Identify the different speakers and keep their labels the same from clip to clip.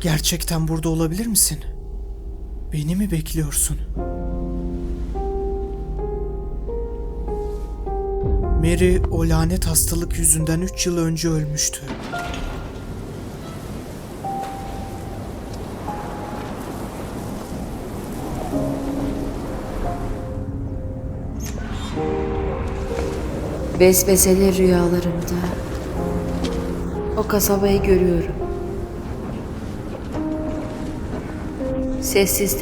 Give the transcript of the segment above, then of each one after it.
Speaker 1: Gerçekten burada olabilir misin? Beni mi bekliyorsun? Mary o lanet hastalık yüzünden 3 yıl önce ölmüştü.
Speaker 2: Vesveseli rüyalarımda o kasabayı görüyorum. Sessiz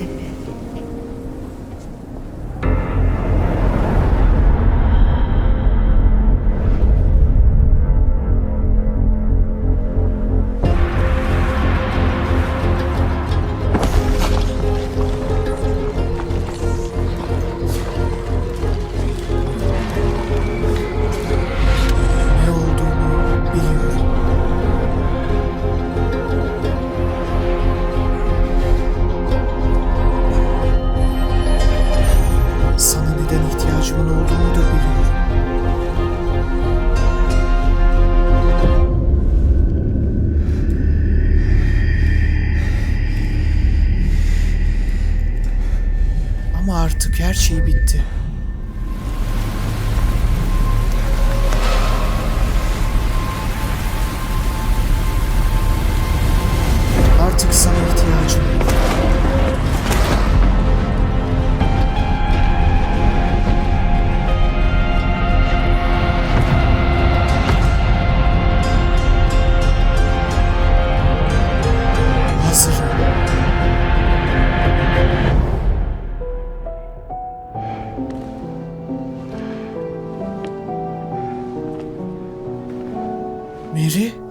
Speaker 1: Artık her şey bitti. Artık sana Mary?